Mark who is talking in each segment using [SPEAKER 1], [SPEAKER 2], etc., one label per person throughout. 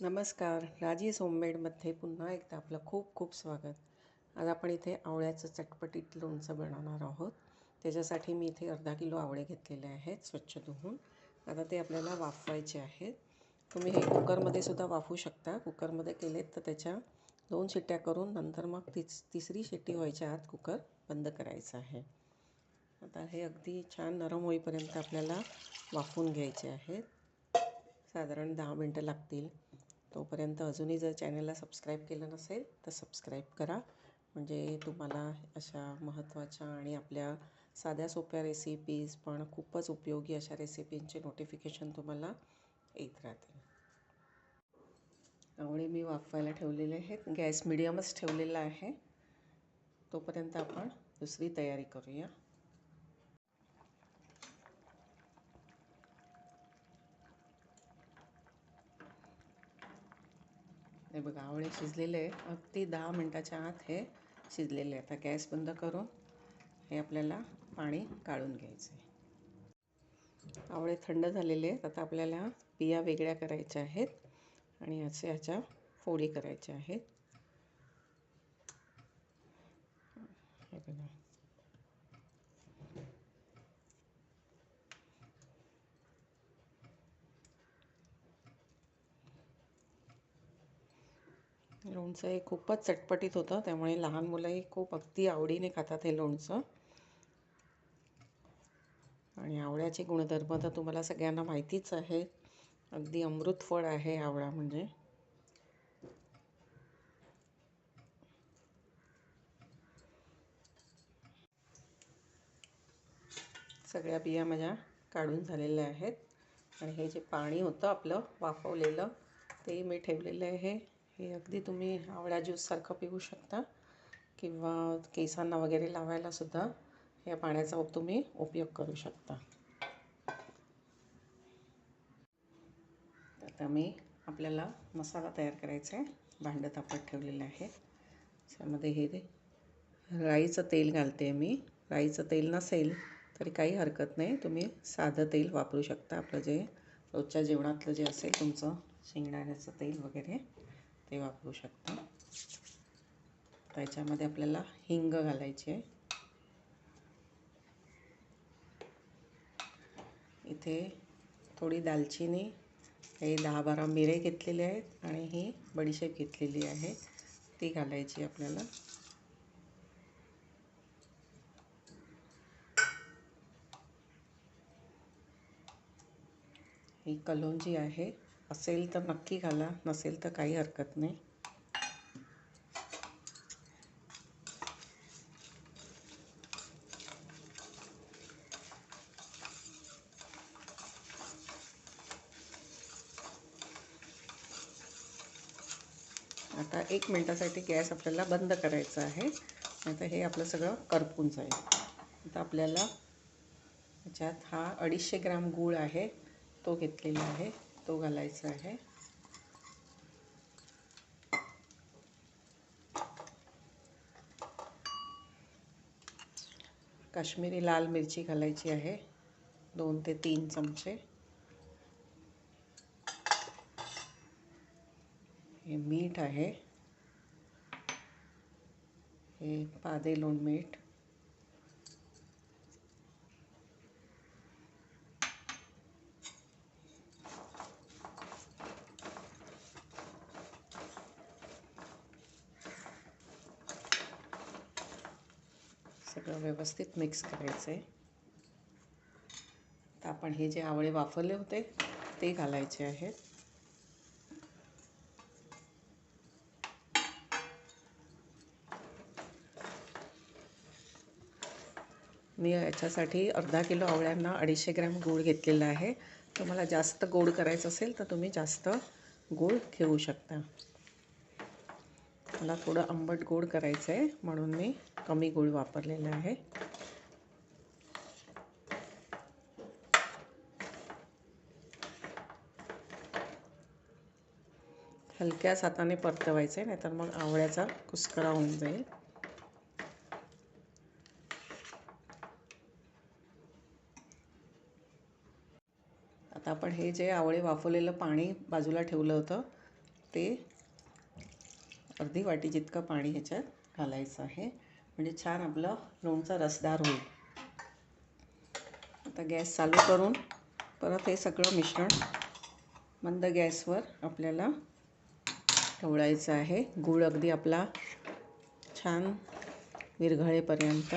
[SPEAKER 1] नमस्कार. राजेश होममेडमध्ये पुन्हा एकदा आपलं खूप खूप स्वागत. आज आपण इथे आवळ्याचं चटपटीत लोणचं बनवणार आहोत. त्याच्यासाठी मी इथे अर्धा किलो आवळे घेतलेले आहेत स्वच्छ धुवून. आता ते आपल्याला वाफवायचे आहेत. तुम्ही हे कुकरमध्ये सुद्धा वाफवू शकता. कुकरमध्ये केलेत तर त्याच्या दोन शिट्ट्या करून नंतर मग तिस तिसरी शिट्टी व्हायच्या आत कुकर बंद करायचं आहे. आता हे अगदी छान नरम होईपर्यंत आपल्याला वाफवून घ्यायचे आहेत. साधारण दहा मिनटं लागतील. तोपर्यंत अजूनही जर चॅनलला सबस्क्राईब केलं नसेल तर सबस्क्राईब करा. म्हणजे तुम्हाला अशा महत्त्वाच्या आणि आपल्या साध्या सोप्या रेसिपीज पण खूपच उपयोगी अशा रेसिपींचे नोटिफिकेशन तुम्हाला येत राहतील. आवळे मी वाफवायला ठेवलेले आहेत. गॅस मिडियमच ठेवलेला आहे. तोपर्यंत आपण दुसरी तयारी करूया. हे बघा आवळे शिजलेले आहे. अगदी दहा मिनटाच्या आत हे शिजलेले आहे. आता गॅस बंद करून हे आपल्याला पाणी काढून घ्यायचं आहे. आवळे थंड झालेले आहेत. आता आपल्याला बिया वेगळ्या करायच्या आहेत आणि असे ह्याच्या फोडी करायच्या आहेत. हे बघा. लोणचं हे खूपच चटपटीत होतं त्यामुळे लहान मुलंही खूप अगदी आवडीने खातात हे लोणचं. आणि आवळ्याचे गुणधर्म तर तुम्हाला सगळ्यांना माहितीच आहे. अगदी अमृत फळ आहे आवळा म्हणजे. सगळ्या बिया माझ्या काढून झालेल्या आहेत. आणि हे जे पाणी होतं आपलं वाफवलेलं ते मी ठेवलेलं आहे. हे अगदी तुम्ही आवळा ज्यूससारखं पिऊ शकता किंवा केसांना वगैरे लावायलासुद्धा या पाण्याचा तुम्ही उपयोग करू शकता. आता मी आपल्याला मसाला तयार करायचा आहे भांडं तापत ठेवलेलं आहे. त्यामध्ये हे राईचं तेल घालते मी. राईचं तेल नसेल तरी काही हरकत नाही. तुम्ही साधं तेल वापरू शकता. आपलं जे रोजच्या जेवणातलं जे असेल तुमचं शेंगदाण्याचं तेल वगैरे. ते वापरू शकता. त्याच्यामध्ये आपल्याला हिंग घालायची आहे. इथे थोडी दालचिनी हे दहा बारा मिरे घेतलेले आहेत आणि ही बडीशेप घेतलेली आहे. ती घालायची आपल्याला. ही कलोंजी आहे. असेल तर नक्की घाला नसेल तर काही हरकत नाही. आता एक मिनटासाठी गॅस आपल्याला बंद करायचा आहे. आता हे आपलं सगळं करपून जाईल. आता आपल्याला ह्याच्यात हा अडीचशे ग्राम गूळ आहे तो घेतलेला आहे. तो घालायचा आहे. काश्मीरी लाल मिरची घालायची आहे. दोन ते तीन चमचे. हे मीठ आहे. हे पादे लोण मीठ. सगळं व्यवस्थित मिक्स करायचं आहे तर आपण हे जे आवळे वाफरले होते ते घालायचे आहेत. मी याच्यासाठी अर्धा किलो आवळ्यांना अडीचशे ग्रॅम गूळ घेतलेला आहे. तुम्हाला जास्त गोड करायचं असेल तर तुम्ही जास्त गूळ घेऊ शकता. मला थोडं आंबट गोड करायचं आहे म्हणून मी कमी गोड वापरलेला आहे. हलक्याच हाताने परतवायचं आहे नाहीतर मग आवळ्याचा कुस्करा होऊन जाईल. आता आपण हे जे आवळे वाफवलेलं पाणी बाजूला ठेवलं होतं ते अर्धी वाटी जितकं पाणी ह्याच्यात घालायचं आहे. म्हणजे छान आपलं लोणचं रसदार होईल. आता गॅस चालू करून परत हे सगळं मिश्रण मंद गॅसवर आपल्याला ढवळायचं आहे. गूळ अगदी आपला छान विरघळेपर्यंत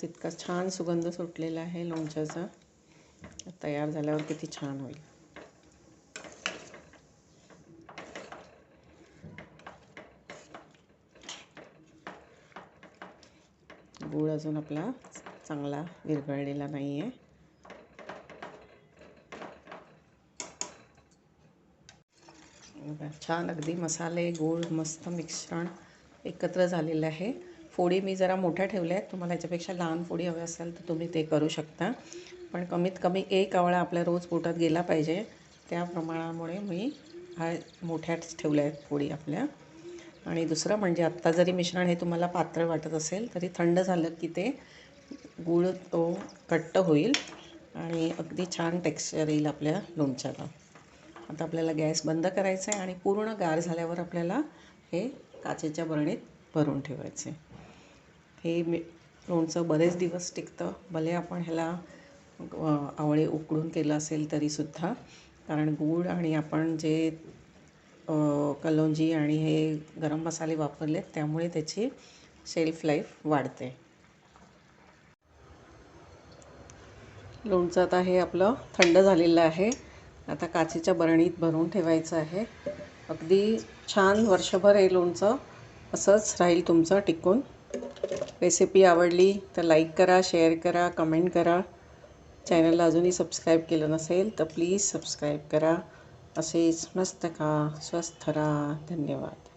[SPEAKER 1] आत्ताच इतका छान सुगंध सुटलेला आहे लोणच्याचा. तयार झाल्यावर किती छान होईल. गूळ अजून आपला चांगला विरघळलेला नाही आहे छान अगदी मसाले गूळ मस्त मिश्रण एकत्र झालेलं आहे. फोडी मी जरा मोठ्या ठेवल्या आहेत. तुम्हाला याच्यापेक्षा लहान फोडी हव्या असेल तर तुम्ही ते करू शकता. पण कमीत कमी एक आवळा आपल्या रोज पोटात गेला पाहिजे. त्या प्रमाणामुळे मी हा मोठ्याच ठेवल्या आहेत फोडी आपल्या. आणि दुसरं म्हणजे आत्ता जरी मिश्रण हे तुम्हाला पातळ वाटत असेल तरी थंड झालं की ते गूळ तो घट्ट होईल आणि अगदी छान टेक्स्चर येईल आपल्या लोणच्याला. आता आपल्याला गॅस बंद करायचा आहे आणि पूर्ण गार झाल्यावर आपल्याला हे काचेच्या बरणीत भरून ठेवायचे. हे मी लोणचं बरेच दिवस टिकतं. भले आपण ह्याला आवळे उकडून केलं असेल तरीसुद्धा. कारण गूळ आणि आपण जे कलोंजी आणि हे गरम मसाले वापरलेत त्यामुळे त्याची शेल्फ लाईफ वाढते. लोणचं आता हे आपलं थंड झालेलं आहे. आता काचेच्या बरणीत भरून ठेवायचं आहे. अगदी छान वर्षभर हे लोणचं असंच राहील तुमचं टिकून. रेसिपी आवडली तर लाईक करा शेअर करा कमेंट करा. चॅनलला अजूनही सबस्क्राईब केलं नसेल तर प्लीज सबस्क्राईब करा. असेच मस्त खा स्वस्थ राहा. धन्यवाद.